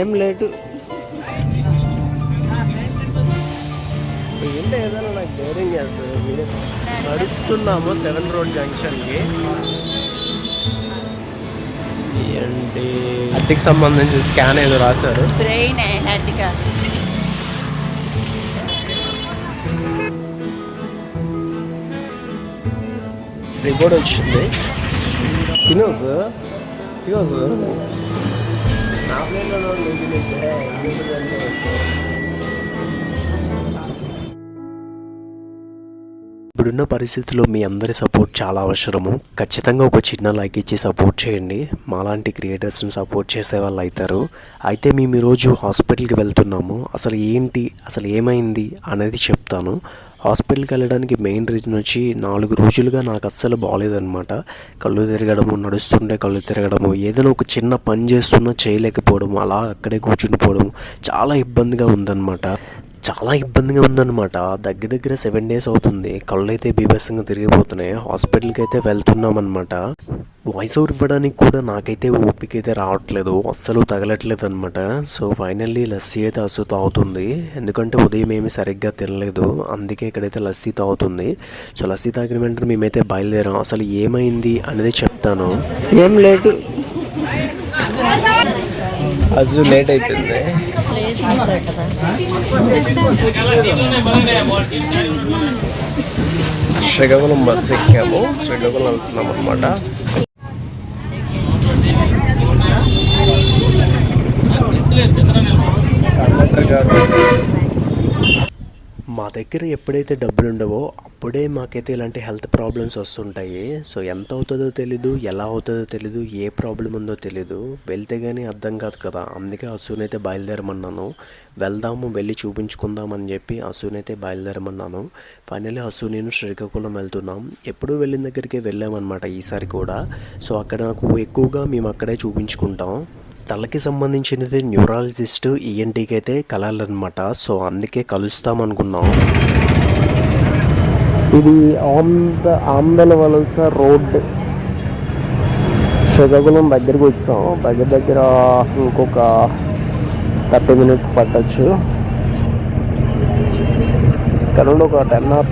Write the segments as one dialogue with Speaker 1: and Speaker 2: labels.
Speaker 1: ఏం లేటు? ఏంటో ఏదైనా నాకు ధైర్యం చేస్తుంది నడుస్తున్నాము సెవెన్ రోడ్ జంక్షన్కి. ఏంటి? అట్టికి సంబంధించి స్కాన్ ఏదో రాశారు.
Speaker 2: బ్రెయిన్ హెడ్గా
Speaker 1: రిపోర్ట్ వచ్చింది. తినోసు తినోసు ఇప్పుడున్న పరిస్థితుల్లో మీ అందరి సపోర్ట్ చాలా అవసరము. ఖచ్చితంగా ఒక చిన్న లైక్ ఇచ్చి సపోర్ట్ చేయండి. మాలాంటి క్రియేటర్స్ని సపోర్ట్ చేసే వాళ్ళు అవుతారు అయితే మేము ఈరోజు హాస్పిటల్కి వెళ్తున్నాము. అసలు ఏంటి? అసలు ఏమైంది? అనేది చెప్తాను. హాస్పిటల్కి వెళ్ళడానికి మెయిన్ రీజన్ వచ్చి నాలుగు రోజులుగా నాకు అస్సలు బాగాలేదనమాట కళ్ళు తిరగడము నడుస్తుంటే కళ్ళు తిరగడము ఏదైనా ఒక చిన్న పని చేస్తున్నా చేయలేకపోవడం అలా అక్కడే కూర్చుండిపోవడం చాలా ఇబ్బందిగా ఉందన్నమాట. చాలా ఇబ్బందిగా ఉందన్నమాట. దగ్గర దగ్గర సెవెన్ డేస్ అవుతుంది. కళ్ళు అయితే బీభత్సంగా తిరిగిపోతున్నాయి. హాస్పిటల్కి అయితే వెళ్తున్నాం అనమాట వాయిస్ ఓవర్ ఇవ్వడానికి కూడా నాకైతే ఓపిక అయితే రావట్లేదు. అస్సలు తగలట్లేదు అనమాట సో ఫైనల్లీ లస్సీ అయితే అస్సు తాగుతుంది. ఎందుకంటే ఉదయం ఏమి సరిగ్గా తినలేదు. అందుకే ఇక్కడైతే లస్సీ తాగుతుంది. సో లస్సీ తాగిన వెంటనే మేమైతే బయలుదేరాం. అసలు ఏమైంది అనేది చెప్తాను. ఏం లేదు. అజు లేట్ అవుతుంది శ్రీకాకుళం బస్ ఎక్కాము. శ్రీకాకుళం వెళ్తున్నాం అనమాట మా దగ్గర ఎప్పుడైతే డబ్బులు ఉండవో అప్పుడే మాకైతే ఇలాంటి హెల్త్ ప్రాబ్లమ్స్ వస్తుంటాయి. సో ఎంత అవుతుందో తెలీదు ఎలా అవుతుందో తెలీదు ఏ ప్రాబ్లం ఉందో తెలీదు. వెళ్తే కానీ అర్థం కాదు కదా. అందుకే అసూనైతే బయలుదేరమన్నాను. వెళ్దాము వెళ్ళి చూపించుకుందామని చెప్పి అసూనైతే బయలుదేరమన్నాను. ఫైనల్లీ అసూ నేను శ్రీకాకుళం వెళ్తున్నాం. ఎప్పుడూ వెళ్ళిన దగ్గరికి వెళ్ళామన్నమాట ఈసారి కూడా. సో అక్కడ నాకు ఎక్కువగా మేము అక్కడే చూపించుకుంటాం. తలకి సంబంధించినది న్యూరాలజిస్ట్ ఈఎన్టీకి అయితే కలాలన్నమాట. సో అందుకే కలుస్తాం అనుకున్నాం ఇది ఆంద ఆందల వలస రోడ్. శ్రీకాకుళం దగ్గరికి వచ్చాం. దగ్గర దగ్గర ఇంకొక థర్టీ మినిట్స్ పట్టచ్చు. ఇక్కడ నుండి ఒక టెన్ ఆర్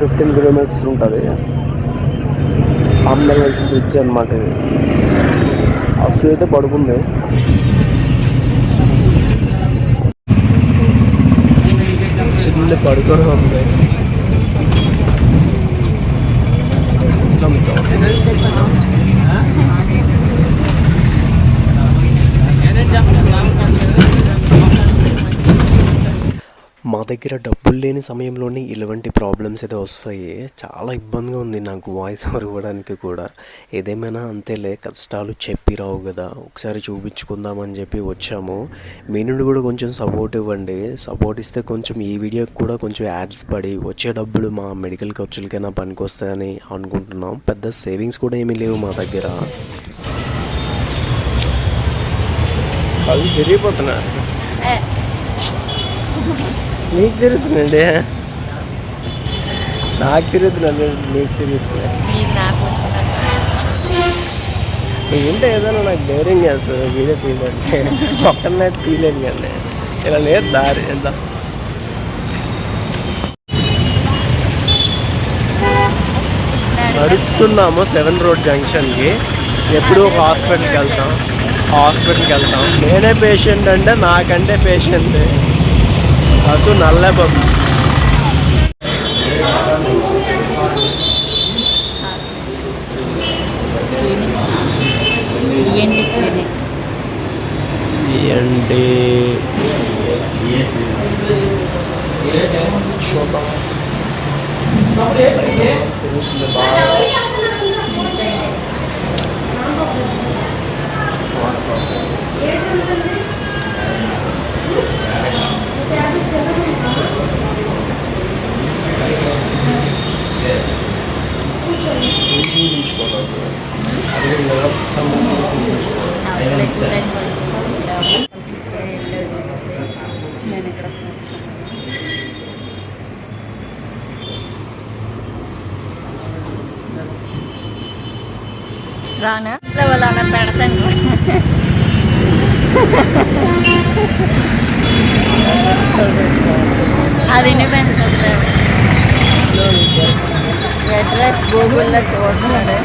Speaker 1: ఫిఫ్టీన్ కిలోమీటర్స్ ఉంటుంది. ఆందల వలస బ్రిడ్జ్ అనమాట ఇది. అసలు అయితే పడుకుంది. చిన్న పడుకొని ఉంది. 何? దగ్గర డబ్బులు లేని సమయంలోనే ఇలాంటి ప్రాబ్లమ్స్ అయితే వస్తాయి. చాలా ఇబ్బందిగా ఉంది నాకు వాయిస్ ఓవర్ ఇవ్వడానికి కూడా. ఏదేమైనా అంతేలే కష్టాలు చెప్పి రావు కదా. ఒకసారి చూపించుకుందామని చెప్పి వచ్చాము. మీ నుండి కూడా కొంచెం సపోర్ట్ ఇవ్వండి. సపోర్ట్ ఇస్తే కొంచెం ఈ వీడియోకి కూడా కొంచెం యాడ్స్ పడి వచ్చే డబ్బులు మా మెడికల్ ఖర్చులకైనా పనికొస్తాయని అనుకుంటున్నాం. పెద్ద సేవింగ్స్ కూడా ఏమీ లేవు మా దగ్గర. అది నీకు తిరుగుతుందండి నాకు తిరుగుతున్నాను నీకు తిరుగుతున్నా.
Speaker 2: మీరు నాకు వచ్చిన
Speaker 1: ఏంటో ఏదైనా నాకు ధైర్యం చేస్తుంది వీడియో తీయాలంటే ఒక్కనే తీయలేను కానీ ఇలా లేదు దారి ఎంత నడుస్తున్నాము సెవెన్ రోడ్ జంక్షన్కి. ఎప్పుడు ఒక హాస్పిటల్కి వెళ్తాం. హాస్పిటల్కి వెళ్తాం. నేనే పేషెంట్ అంటే నాకంటే పేషెంట్ అసలు నల్లే బాబు
Speaker 2: ఏంటి?
Speaker 1: బాగా అది కూడా సంబంధించి
Speaker 2: నేను ఇక్కడ రానా? వాళ్ళ అలా పెడతాను. అది పెంచుతుంది అడ్రస్ గూగుల్లో చూస్తున్నాడు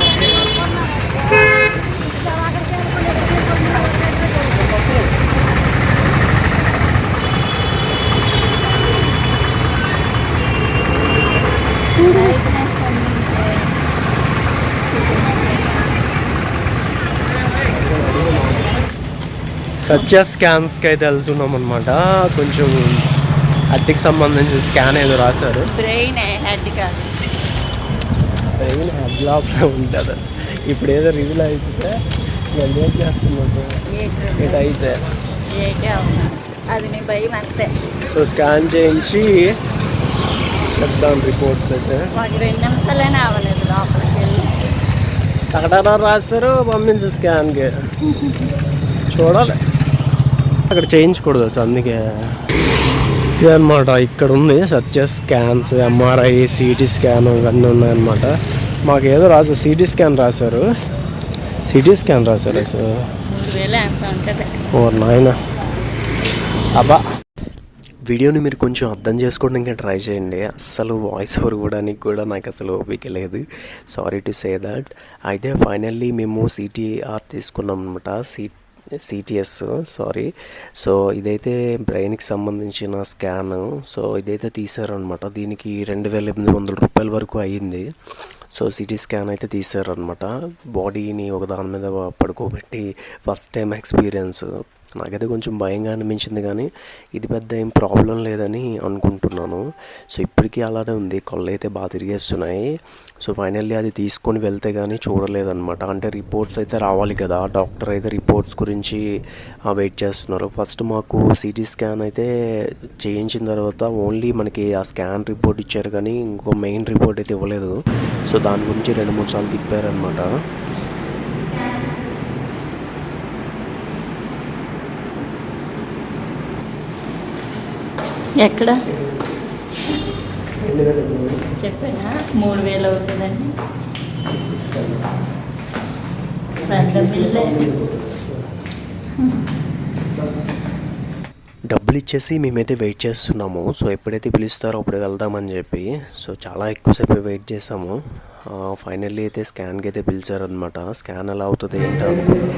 Speaker 1: సత్య స్కాన్స్కి అయితే వెళ్తున్నాం అనమాట కొంచెం అట్టికి సంబంధించిన స్కాన్ ఏదో రాశారు.
Speaker 2: బ్రెయిన్ హెడ్ కాదు
Speaker 1: బ్రెయిన్ హెడ్లాప్లో ఉంటుంది? అసలు ఇప్పుడు ఏదో రివీల్ అయితే నేను ఏం చేస్తున్నాను సార్? ఇటు అయితే
Speaker 2: అది నీ భయం అంతే.
Speaker 1: సో స్కాన్ చేయించి చెప్తాం రిపోర్ట్స్ అయితే.
Speaker 2: మాకు రెండు నిమిషాలైనా అవ్వలేదు లోపలికి వెళ్ళి
Speaker 1: రాస్తారు పంపించు స్కాన్కి చూడాలి. అక్కడ చేయించకూడదు సార్ అందుకే ఇదన్నమాట. ఇక్కడ ఉంది Satya scans MRI CT scan ఇవన్నీ ఉన్నాయన్నమాట. మాకు ఏదో రాశారు సిటీ స్కాన్ రాశారు. సిటీ స్కాన్ రాశారు అసలు. ఓ నాయన. అబ్బా. వీడియోని మీరు కొంచెం అర్థం చేసుకోవడానికి ట్రై చేయండి. అస్సలు వాయిస్ ఓవర్ కూడా కూడా నాకు అసలు ఓపిక లేదు. సారీ టు సే దట్ అయితే ఫైనల్లీ మేము సిటీఆర్ తీసుకున్నాం అనమాట సి సిటిఎస్ సారీ సో ఇదైతే బ్రెయిన్కి సంబంధించిన స్కాన్. సో ఇదైతే తీసారనమాట దీనికి రెండు వేల ఎనిమిది వందల రూపాయల వరకు అయ్యింది. సో సిటీ స్కాన్ అయితే తీసారనమాట బాడీని ఒక దాని మీద పడుకోబెట్టి ఫస్ట్ టైం ఎక్స్పీరియన్స్. నాకైతే కొంచెం భయంగా అనిపించింది కానీ ఇది పెద్ద ఏం ప్రాబ్లం లేదని అనుకుంటున్నాను. సో ఇప్పటికీ అలానే ఉంది. కళ్ళు అయితే బాగా తిరిగేస్తున్నాయి. సో ఫైనల్లీ అది తీసుకొని వెళ్తే కానీ చూడలేదన్నమాట. అంటే రిపోర్ట్స్ అయితే రావాలి కదా. డాక్టర్ అయితే రిపోర్ట్స్ గురించి వెయిట్ చేస్తున్నారు. ఫస్ట్ మాకు సిటీ స్కాన్ అయితే చేయించిన తర్వాత ఓన్లీ మనకి ఆ స్కాన్ రిపోర్ట్ ఇచ్చారు కానీ ఇంకో మెయిన్ రిపోర్ట్ అయితే ఇవ్వలేదు. సో దాని గురించి రెండు మూడు సార్లు తిప్పారనమాట
Speaker 2: ఎక్కడ? చెప్పానా? మూడు వేలు అవుతుందండి.
Speaker 1: డబ్బులు ఇచ్చేసి మేమైతే వెయిట్ చేస్తున్నాము. సో ఎప్పుడైతే పిలుస్తారో అప్పుడు వెళ్దామని చెప్పి. సో చాలా ఎక్కువసేపు వెయిట్ చేసాము ఫైనల్లీ అయితే స్కాన్కి అయితే పిలిచారనమాట స్కాన్ ఎలా అవుతుంది ఏంటి. అనుకున్నాను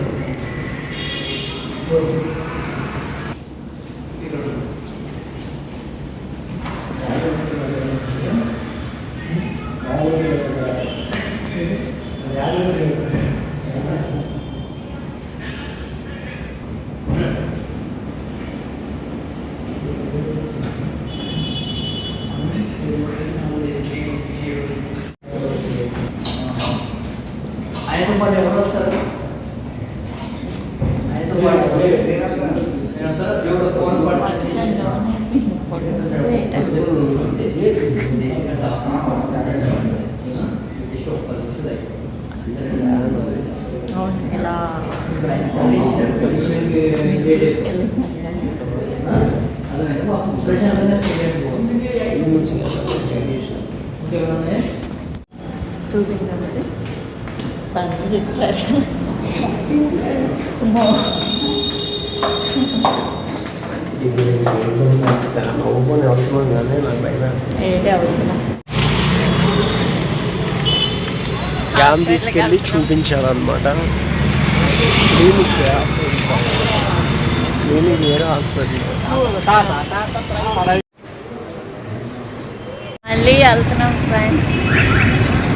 Speaker 3: So, übrigens
Speaker 2: haben Sie? Wann geht's halt?
Speaker 1: అవసరం కానీ నాకు భయం
Speaker 2: ఏంటి అవుతుందా
Speaker 1: స్కాన్ తీసుకెళ్ళి చూపించాలన్నమాట క్లినిక్ క్లినిక్ వేరే హాస్పిటల్
Speaker 2: మళ్ళీ వెళ్తున్నాం ఫ్రెండ్స్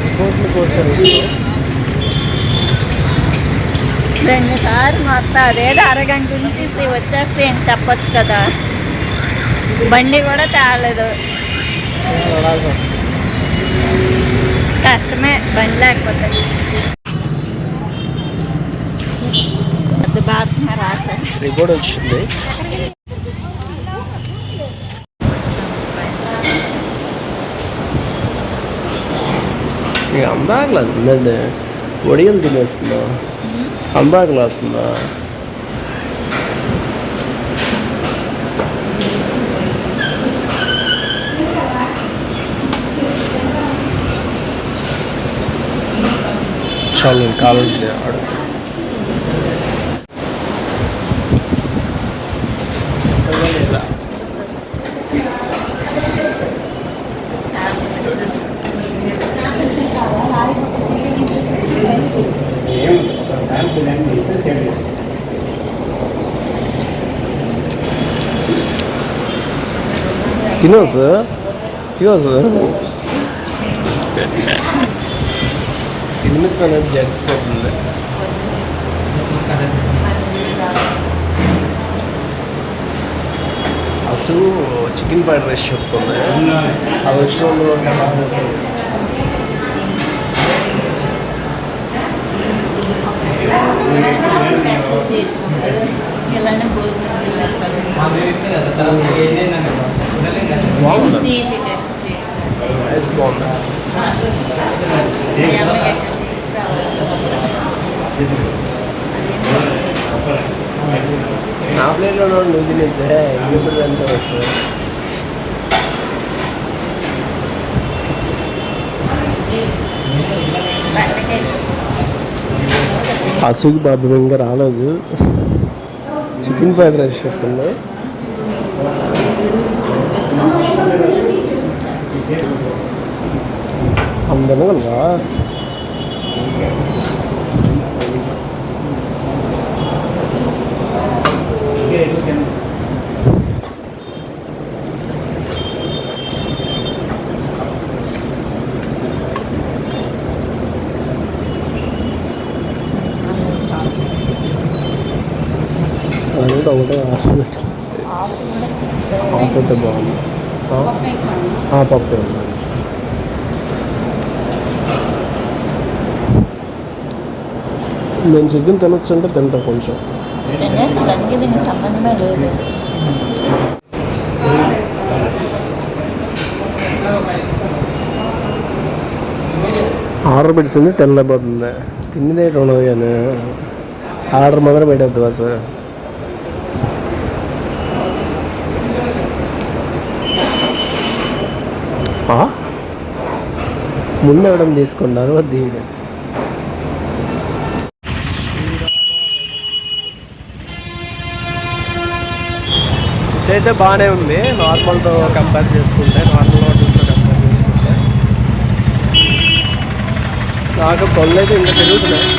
Speaker 1: రిపోర్ట్ల కోసం
Speaker 2: రెండు సార్లు మొత్తం అదేదో అరగంట నుంచి వచ్చేస్తే ఏం చెప్పొచ్చు కదా? బండి కూడా తేలేదు. కష్టమే బండి లేకపోతే.
Speaker 1: రిపోర్ట్ వచ్చింది. అందాకలు వస్తుందండి ఒడియలు తినేస్తుందా? అందాకలు వస్తుందా వర్షాలు కాలం తినోసు తినోసు తినిపిస్తాను జడిసిపోతుంది అసలు చికెన్ ఫ్రైడ్ రైస్ చెప్తుంది అది వచ్చిన వాళ్ళు
Speaker 2: చేసుకుంటారు ఇలానే భోజనం వెళ్ళారు
Speaker 1: బాగుంది
Speaker 2: ఎన్సీజీ టెస్ట్ చేస్తారు
Speaker 1: రైస్ బాగుంది
Speaker 2: మీ అమ్మకి ఎక్కడ తీసుకురావాలి
Speaker 1: నా ప్లేట్లో నువ్వు తినిద్దే? ఇంకెప్పుడు ఎంత వస్తుంది
Speaker 2: బెండకాయ
Speaker 1: అసుగు బాబు ఇంకా రాలేదు. చికెన్ ఫ్రైడ్ రైస్ చెప్పింది అందరూ కదా అందనగలవా ఒకటే ఒకటే ఆఫ్ అయితే బాగుంది పప్పు నేను చికెన్ తినొచ్చు అంటే తింటా కొంచెం.
Speaker 2: సంబంధమే లేదు
Speaker 1: ఆర్డర్ పెట్టింది తెల్లబోతుంది తిన్నదే ఉన్నది ఉండదు కానీ ఆర్డర్ మాత్రం పెట్టద్దు సార్ ముందు ఎవడం తీసుకున్నారు దీని. ఇదైతే బాగానే ఉంది. నార్మల్తో కంపేర్ చేసుకుంటే నార్మల్ హోటల్తో కంపేర్ చేసుకుంటే. నాకు పళ్ళు అయితే ఇంకా తిరుగుతున్నాయి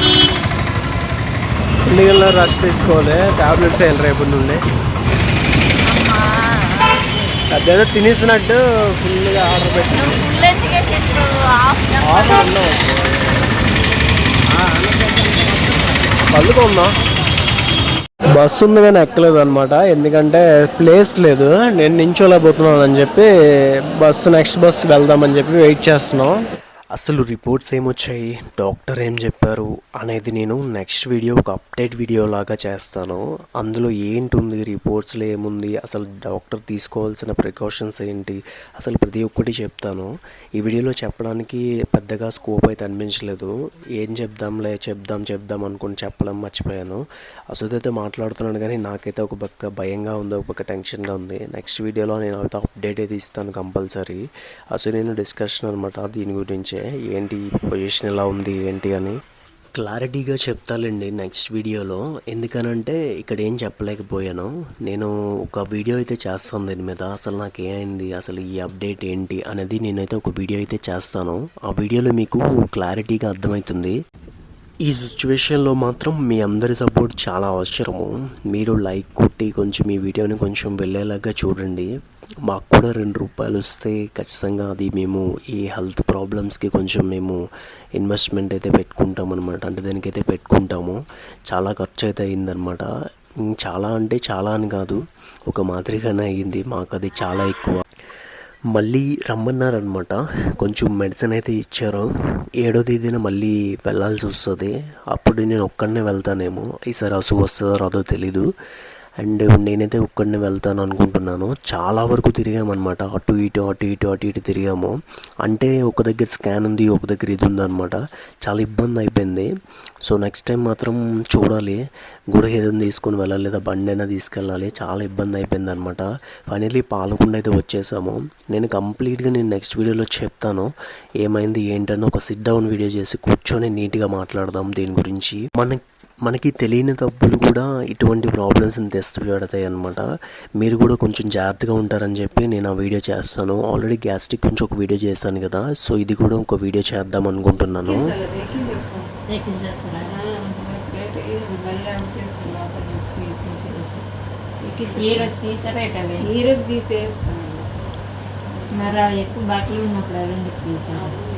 Speaker 1: ఎందుకన్నా రష్ తీసుకోవాలి. ట్యాబ్లెట్స్ వేయాలి రేపు నుండి. అదేదో తినేసినట్టు ఆర్డర్ పెట్టి
Speaker 2: హాఫ్
Speaker 1: బస్సు ఉంది కానీ ఎక్కలేదు అనమాట ఎందుకంటే ప్లేస్ లేదు. నేను నించోలేకపోతున్నాను అని చెప్పి బస్సు నెక్స్ట్ బస్సు వెళ్దామని చెప్పి వెయిట్ చేస్తున్నాం. అసలు రిపోర్ట్స్ ఏమొచ్చాయి? డాక్టర్ ఏం చెప్పారు? అనేది నేను నెక్స్ట్ వీడియో ఒక అప్డేట్ వీడియో లాగా చేస్తాను. అందులో ఏంటి ఉంది రిపోర్ట్స్లో ఏముంది? అసలు డాక్టర్ తీసుకోవాల్సిన ప్రికాషన్స్ ఏంటి? అసలు ప్రతి ఒక్కటి చెప్తాను. ఈ వీడియోలో చెప్పడానికి పెద్దగా స్కోప్ అయితే అనిపించలేదు. ఏం చెప్దాంలే చెప్దాం చెప్దాం అనుకుని చెప్పడం మర్చిపోయాను. అసలు మాట్లాడుతున్నాను కానీ నాకైతే ఒక పక్క భయంగా ఉంది ఒక పక్క టెన్షన్గా ఉంది. నెక్స్ట్ వీడియోలో నేను అయితే అప్డేట్ అయితే ఇస్తాను కంపల్సరీ. అసలు నేను డిస్కషన్ అనమాట దీని గురించి. ఏంటి పొజిషన్ ఎలా ఉంది ఏంటి అని. క్లారిటీగా చెప్తాలండి నెక్స్ట్ వీడియోలో. ఎందుకనంటే ఇక్కడ ఏం చెప్పలేకపోయాను. నేను ఒక వీడియో అయితే చేస్తాను దీని మీద. అసలు నాకు ఏమైంది అసలు ఈ అప్డేట్ ఏంటి అనేది నేనైతే ఒక వీడియో అయితే చేస్తాను. ఆ వీడియోలో మీకు క్లారిటీగా అర్థమవుతుంది. ఈ సిచ్యువేషన్లో మాత్రం మీ అందరి సపోర్ట్ చాలా అవసరము. మీరు లైక్ కొట్టి కొంచెం ఈ వీడియోని కొంచెం వెళ్ళేలాగా చూడండి. మాకు కూడా రెండు రూపాయలు వస్తే ఖచ్చితంగా అది మేము ఈ హెల్త్ ప్రాబ్లమ్స్కి కొంచెం మేము ఇన్వెస్ట్మెంట్ అయితే పెట్టుకుంటాం అనమాట అంటే దానికైతే పెట్టుకుంటాము చాలా ఖర్చు అయితే అయిందనమాట చాలా అంటే చాలా అని కాదు. ఒక మాదిరిగానే అయ్యింది మాకు అది చాలా ఎక్కువ. మళ్ళీ రమ్మన్నారనమాట కొంచెం మెడిసిన్ అయితే ఇచ్చారు. ఏడో తేదీన మళ్ళీ వెళ్ళాల్సి వస్తుంది. అప్పుడు నేను ఒక్కడనే వెళ్తానేమో. ఈసారి అసలు వస్తుందో రాదో తెలీదు. అండ్ నేనైతే ఒక్కడిని వెళ్తాను అనుకుంటున్నాను. చాలా వరకు తిరిగామన్నమాట. అటు ఇటు అటు ఇటు అటు ఇటు తిరిగాము. అంటే ఒక దగ్గర స్కాన్ ఉంది ఒక దగ్గర ఇది ఉందన్నమాట. చాలా ఇబ్బంది అయిపోయింది. సో నెక్స్ట్ టైం మాత్రం చూడాలి. గుడి ఏదైనా తీసుకొని వెళ్ళాలి లేదా బండి అయినా తీసుకెళ్ళాలి. చాలా ఇబ్బంది అయిపోయింది అనమాట ఫైనల్లీ పాలకుండా అయితే వచ్చేసాము. నేను కంప్లీట్గా నేను నెక్స్ట్ వీడియోలో చెప్తాను. ఏమైంది ఏంటని ఒక సిట్ డౌన్ వీడియో చేసి కూర్చొని నీట్గా మాట్లాడదాం దీని గురించి. మనకి మనకి తెలియని తప్పులు కూడా ఇటువంటి ప్రాబ్లమ్స్ని తెస్తూ పెడతాయి అనమాట మీరు కూడా కొంచెం జాగ్రత్తగా ఉంటారని చెప్పి నేను ఆ వీడియో చేస్తాను. ఆల్రెడీ గ్యాస్ట్రిక్ గురించి ఒక వీడియో చేశాను కదా సో ఇది కూడా ఒక వీడియో చేద్దాం అనుకుంటున్నాను.
Speaker 2: ఈ రోజు
Speaker 4: తీసేస్తాను.
Speaker 2: మరి ఎక్కువ బట్టలు ఉన్నప్పుడు తీసాను